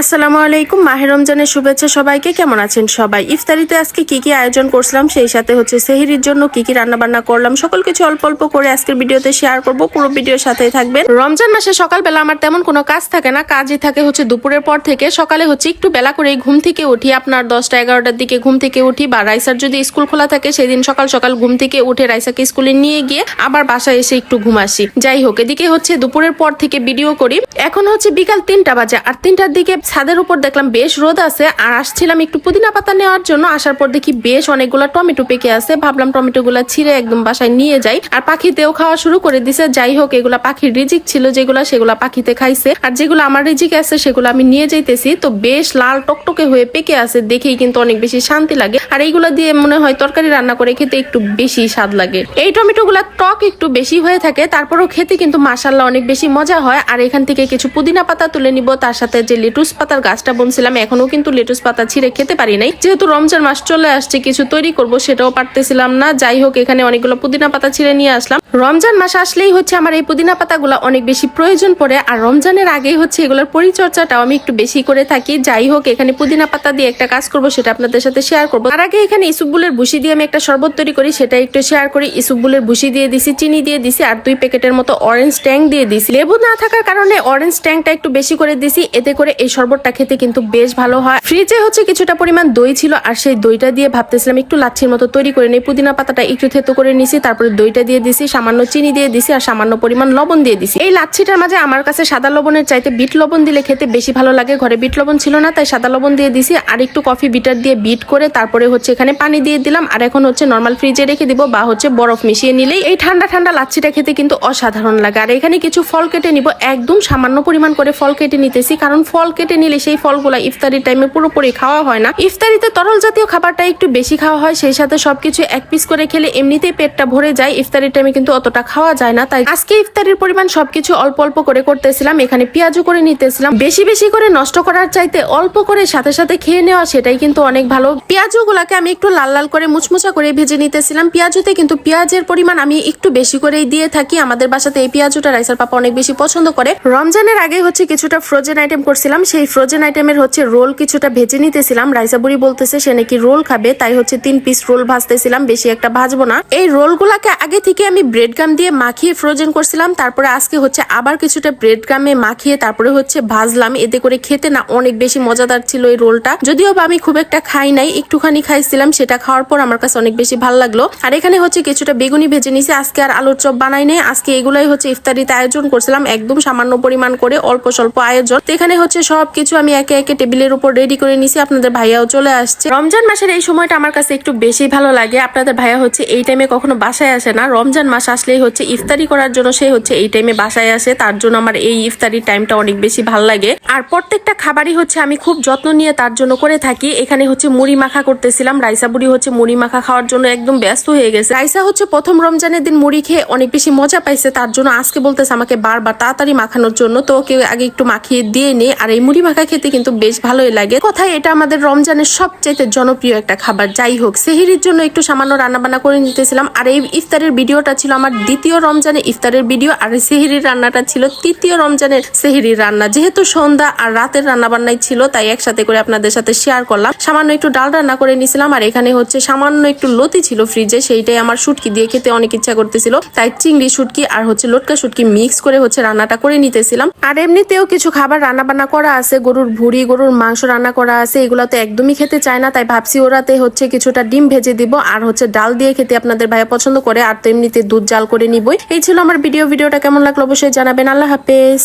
আসসালামু আলাইকুম, মাহে রমজানের শুভেচ্ছা সবাইকে। কেমন আছেন সবাই? ইফতারিতে আজকে কি কি আয়োজন করছিলাম? সেই সাথে হচ্ছে সেহরির জন্য কি কি রান্না বান্না করলাম? সকল কিছু অল্প অল্প করে আজকের ভিডিওতে শেয়ার করব। পুরো ভিডিওর সাথেই থাকবেন। রমজান মাসে সকালবেলা আমার তেমন কোনো কাজ থাকে না। কাজই থাকে হচ্ছে দুপুরের পর থেকে। সকালে হচ্ছে একটু বেলা করে ঘুম থেকে উঠি। আপনার দশটা, এগারোটার দিকে ঘুম থেকে উঠি বা রাইসার যদি স্কুল খোলা থাকে, সেদিন সকাল সকাল ঘুম থেকে উঠে রাইসাকে স্কুলে নিয়ে গিয়ে আবার বাসায় এসে একটু ঘুম আসি। যাই হোক, এদিকে হচ্ছে দুপুরের পর থেকে ভিডিও করি। এখন হচ্ছে বিকাল তিনটা বাজে। আর তিনটার দিকে ছাদের উপর দেখলাম বেশ রোদ আছে, আর আসছিলাম একটু পুদিনা পাতা নেওয়ার জন্য। আসার পর দেখি বেশ অনেকগুলো টমেটো পেকে আছে। ভাবলাম টমেটো গুলা ছিঁড়ে একদম বাসায় নিয়ে যাই। আর পাখিতেও খাওয়া শুরু করে দিছে। যাই হোক, এগুলা পাখির রিজিক ছিল যেগুলা সেগুলা পাখিতে খাইছে। আর যেগুলো আমার রিজিক আছে, সেগুলো আমি নিয়ে যাইতেছি। তো বেশ লাল টকটকে হয়ে পেকে আছে। দেখেই কিন্তু অনেক বেশি শান্তি লাগে। আর এইগুলা দিয়ে মনে হয় তরকারি রান্না করে খেতে একটু বেশি স্বাদ লাগে। এই টমেটো গুলা টক একটু বেশি হয়ে থাকে। তারপরও খেতে কিন্তু মাসাল্লাহ অনেক বেশি মজা হয়। আর এখান থেকে কিছু পুদিনা পাতা তুলে নিব। তার সাথে যে লেটুস পাতার গাছটা বনছিলাম এখনও কিন্তু লেটুস পাতা ছিঁড়ে খেতে পারি নাই। যেহেতু রমজান মাস চলে আসছে, কিছু তৈরি করব সেটাও পারতেছিলাম না। যাই হোক, এখানে অনেকগুলো পুদিনা পাতা ছিঁড়ে নিয়ে আসলাম। রমজান মাস আসলেই হচ্ছে আমার এই পুদিনা পাতাগুলো অনেক বেশি প্রয়োজন পড়ে, আর রমজানের আগেই হচ্ছে এগুলোর পরিচর্যাটাও আমি একটু বেশি করে থাকি। যাই হোক, এখানে পুদিনা পাতা দিয়ে একটা কাজ করব, সেটা আপনাদের সাথে শেয়ার করব। তার আগে এখানে ইসুবুলের ভুসি দিয়ে আমি একটা শরবত তৈরি করি, সেটা একটু শেয়ার করি। ইসুবুলের ভুসি দিয়ে দিছি, চিনি দিয়ে দিছি, আর দুই প্যাকেটের মতো অরেঞ্জ ট্যাং দিয়ে দিছি। লেবু না থাকার কারণে অরেঞ্জ ট্যাংটা একটু বেশি করে দিছি, এতে করে এই শরবতটা খেতে কিন্তু বেশ ভালো হয়। ফ্রিজে হচ্ছে কিছুটা পরিমাণ দই ছিল আর সেই দইটা দিয়ে ভাবতেছিলাম একটু লাচ্ছির মতো তৈরি করে নিই। পুদিনা পাতাটা একটু থেতো করে নিছি, তারপরে দইটা দিয়ে দিছি, সামান্য চিনি দিয়ে দিছি আর সামান্য পরিমাণ লবণ দিয়ে দিছি। এই লাচ্ছিটার মাঝে আমার কাছে সাদা লবণের চাইতে বিট লবণ দিলে খেতে বেশি ভালো লাগে। ঘরে বিট লবণ ছিল না, তাই সাদা লবণ দিয়ে দিছি আর একটু কফি বিটার দিয়ে বিট করে তারপরে হচ্ছে এখানে পানি দিয়ে দিলাম আর এখন হচ্ছে নর্মাল ফ্রিজে রেখে দিব বা হচ্ছে বরফ মিশিয়ে নিলেই এই ঠান্ডা ঠান্ডা লাচ্ছিটা খেতে কিন্তু অসাধারণ লাগে। আর এখানে কিছু ফল কেটে নিব, একদম সামান্য পরিমাণ করে ফল কেটে নিতেছি, কারণ ফল কেটে নিলে সেই ফলগুলা ইফতারির টাইমে পুরোপুরি খাওয়া হয় না। ইফতারিতে তরল জাতীয় খাবারটা একটু বেশি খাওয়া হয়, সেই সাথে সবকিছু এক পিস করে খেলে এমনিতেই পেটটা ভরে যায়। ইফতারির টাইমে কিন্তু অতটা খাওয়া যায় না। তাই আজকে ইফতারির পরিমাণ সবকিছু অল্প অল্প করে করতেছিলাম, এখানে পেঁয়াজও করে নিতেছিলাম। বেশি বেশি করে নষ্ট করার চাইতে অল্প করে সাথে সাথে খেয়ে নেওয়া সেটাই কিন্তু অনেক ভালো। পেঁয়াজগুলাকে আমি একটু লাল লাল করে মুচমুচা করে ভেজে নিতেছিলাম। পেঁয়াজুতে কিন্তু পেঁয়াজের পরিমাণ আমি একটু বেশি করেই দিয়ে থাকি। আমাদের বাসাতে এই পেঁয়াজুটা রাইসার পাপা অনেক বেশি পছন্দ করে। রমজানের আগে হচ্ছে কিছুটা ফ্রোজেন আইটেম করছিলাম, সেই ফ্রোজেন আইটেমের হচ্ছে রোল কিছুটা ভেজে নিতেছিলাম। রাইসা বুড়ি বলতেছে, সে নাকি রোল খাবে, তাই হচ্ছে তিন পিস রোল ভাজতেছিলাম, বেশি একটা ভাজবো না। এই রোলগুলাকে আগে থেকে আমি ব্রেড গাম দিয়ে মাখিয়ে ফ্রোজেন করছিলাম, তারপরে আজকে হচ্ছে আবার কিছুটা ব্রেড গামে মাখিয়ে তারপরে হচ্ছে ভাজলাম। এতে করে খেতে না অনেক বেশি মজাদার ছিল এই রোলটা যদিও বা আমি খুব একটা খাই নাই, একটুখানি খাইছিলাম, সেটা খাওয়ার পর আমার কাছে অনেক বেশি ভালো লাগল। আর এখানে হচ্ছে কিছুটা বেগুনি ভেজে নিছি, আজকে আর আলুর চপ বানাই নেই। আজকে এগুলাই হচ্ছে ইফতারিতে আয়োজন করছিলাম, একদম সামান্য পরিমাণ করে অল্প স্বল্প আয়োজন। এখানে হচ্ছে সবকিছু আমি একে একে টেবিলের উপর রেডি করে নিছি, আপনাদের ভাইয়াও চলে আসছে। রমজান মাসের এই সময়টা আমার কাছে একটু বেশি ভালো লাগে। আপনাদের ভাইয়া হচ্ছে এই টাইমে কখনো বাসায় আসে না। রমজান মাস আসলেই হচ্ছে ইফতারি করার জন্য সে হচ্ছে এই টাইমে বাসায় আসে। তার জন্য আমার এই ইফতারির টাইমটা অনেক বেশি ভালো লাগে। আর প্রত্যেকটা খাবারই হচ্ছে আমি খুব যত্ন নিয়ে তার জন্য করে থাকি। এখানে হচ্ছে মুড়ি মাখা করতেছিলাম। রাইসা বুড়ি হচ্ছে মুড়ি মাখা খাওয়ার জন্য একদম ব্যস্ত হয়ে গেছে। রাইসা হচ্ছে প্রথম রমজানের দিন মুড়ি খেয়ে অনেক বেশি মজা পাইছে। তার জন্য আজকে বলতেছে আমাকে বারবার তাড়াতাড়ি মাখানোর জন্য। তো ওকে আগে একটু মাখিয়ে দিয়ে নে। আর এই মুড়ি মাখা খেতে কিন্তু বেশ ভালোই লাগে। কথায় এটা আমাদের রমজানের সবচাইতে জনপ্রিয় একটা খাবার। যাই হোক, সেহিরির জন্য একটু সামান্য রান্নাবান্না করে নিতেছিলাম। আর এই ইফতারের ভিডিওটা ছিল আমার দ্বিতীয় রমজানের ইফতারের ভিডিও। আর সেহিরির রান্নাটা ছিল তৃতীয় রমজানের সেহিরির রান্না। যেহেতু সন্ধ্যা আর রাতের রান্না বান্নাই ছিল, তাই একসাথে করে আপনাদের সাথে শেয়ার করলাম। সামান্য একটু ডাল রান্না করে নিছিলাম। আর এখানে হচ্ছে সামান্য একটু লতি ছিল ফ্রিজে সেইটাই আমার শুটকি দিয়ে খেতে অনেক ইচ্ছা করতেছিল। তাই চিংড়ি শুটকি আর হচ্ছে লটকা শুটকি মিক্স করে হচ্ছে রান্নাটা করে নিতেছিলাম। আর এমনিতেও কিছু খাবার রান্না বান্না করা আছে, গরুর ভুড়ি, গরুর মাংস রান্না করা আছে, এগুলো তো একদমই খেতে চায় না, তাই ভাবছি ওরাতে হচ্ছে কিছুটা ডিম ভেজে দিব, আর হচ্ছে ডাল দিয়ে খেতে আপনাদের ভাই পছন্দ করে, আর তো এমনিতে দুধ জাল করে নিবই। এই ছিল আমার ভিডিও, ভিডিওটা কেমন লাগল অবশ্যই জানাবেন, আল্লাহ হাফেজ।